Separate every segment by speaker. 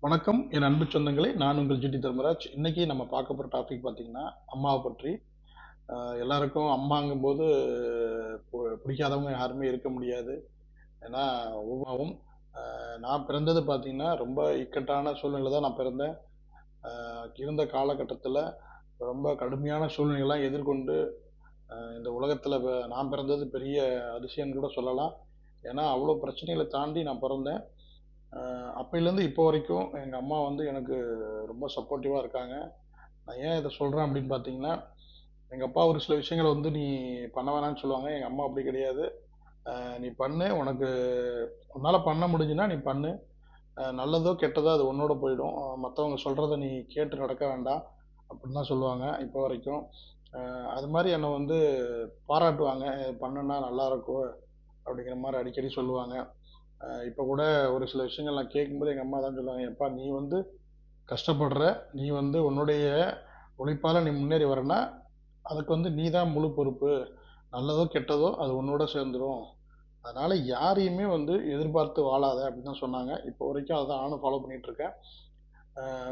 Speaker 1: வணக்கம். என் அன்பு சொந்தங்களே நான் உங்கள் ஜிடி தர்மராஜ். இன்னைக்கு நம்ம பார்க்க போகிற டாபிக் பார்த்தீங்கன்னா அம்மாவை பற்றி. எல்லாருக்கும் அம்மாங்கும்போது பு- பிடிக்காதவங்க யாருமே இருக்க முடியாது. ஏன்னா ஒவ்வொருவும் நான் பிறந்தது பார்த்தீங்கன்னா ரொம்ப இக்கட்டான சூழ்நிலை தான் நான் பிறந்தேன். இருந்த காலகட்டத்தில் ரொம்ப கடுமையான சூழ்நிலைகள்லாம் எதிர்கொண்டு இந்த உலகத்தில் நான் பிறந்தது பெரிய அதிசயம்னு கூட சொல்லலாம். ஏன்னா அவ்வளோ பிரச்சனைகளை தாண்டி நான் பிறந்தேன். அப்போயிலேருந்து இப்போ வரைக்கும் எங்கள் அம்மா வந்து எனக்கு ரொம்ப சப்போர்ட்டிவாக இருக்காங்க. நான் ஏன் இதை சொல்கிறேன் அப்படின்னு பார்த்தீங்கன்னா எங்கள் அப்பா ஒரு சில விஷயங்களை வந்து நீ பண்ண வேணாம்னு சொல்லுவாங்க. எங்கள் அம்மா அப்படி கிடையாது. நீ பண்ணு. உனக்கு உன்னால் பண்ண முடிஞ்சுன்னா நீ பண்ணு. நல்லதோ கெட்டதோ அது உன்னோட போயிடும். மற்றவங்க சொல்கிறத நீ கேட்டு நடக்க வேண்டாம் அப்படின்னு தான் சொல்லுவாங்க இப்போ வரைக்கும். அது மாதிரி என்னை வந்து பாராட்டுவாங்க. இது நல்லா இருக்கும் அப்படிங்கிற மாதிரி அடிக்கடி சொல்லுவாங்க. இப்போ கூட ஒரு சில விஷயங்கள் நான் கேட்கும்போது எங்கள் அம்மா தான் சொல்லுவாங்க எப்பா நீ வந்து கஷ்டப்படுற நீ வந்து உன்னுடைய உழைப்பால் நீ முன்னேறி வரனா அதுக்கு வந்து நீ தான் முழு பொறுப்பு. நல்லதோ கெட்டதோ அது உன்னோட சேர்ந்துடும் அதனால் யாரையுமே வந்து எதிர்பார்த்து வாழாத அப்படின்னு தான் சொன்னாங்க. இப்போ வரைக்கும் அதை நானும் ஃபாலோ பண்ணிகிட்ருக்கேன்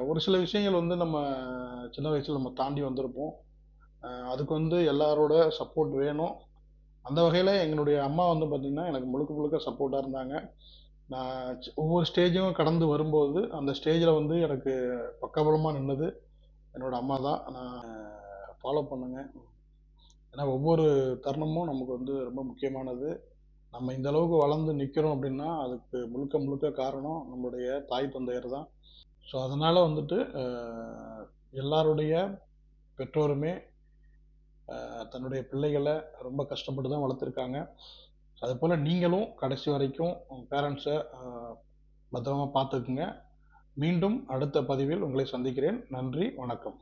Speaker 1: ஒரு சில விஷயங்கள் வந்து நம்ம சின்ன வயசில் நம்ம தாண்டி வந்திருப்போம். அதுக்கு வந்து எல்லாரோட சப்போர்ட் வேணும். அந்த வகையில் எங்களுடைய அம்மா வந்து பார்த்திங்கன்னா எனக்கு முழுக்க முழுக்க சப்போர்ட்டாக இருந்தாங்க. நான் ஒவ்வொரு ஸ்டேஜும் கடந்து வரும்போது அந்த ஸ்டேஜில் வந்து எனக்கு பக்கபலமாக நின்னது என்னோடய அம்மா தான். நான் ஃபாலோ பண்ணுங்க. ஏன்னா ஒவ்வொரு தருணமும் நமக்கு வந்து ரொம்ப முக்கியமானது. நம்ம இந்த அளவுக்கு வளர்ந்து நிற்கிறோம் அப்படின்னா அதுக்கு முழுக்க முழுக்க காரணம் நம்மளுடைய தாய் தந்தையர் தான். ஸோ அதனால் வந்துட்டு எல்லாருடைய பெற்றோருமே தன்னுடைய பிள்ளைகளை ரொம்ப கஷ்டப்பட்டு தான் வளர்த்துருக்காங்க. அதுபோல் நீங்களும் கடைசி வரைக்கும் பேரண்ட்ஸை பத்திரமா பார்த்துக்குங்க. மீண்டும் அடுத்த பதிவில் உங்களை சந்திக்கிறேன். நன்றி வணக்கம்.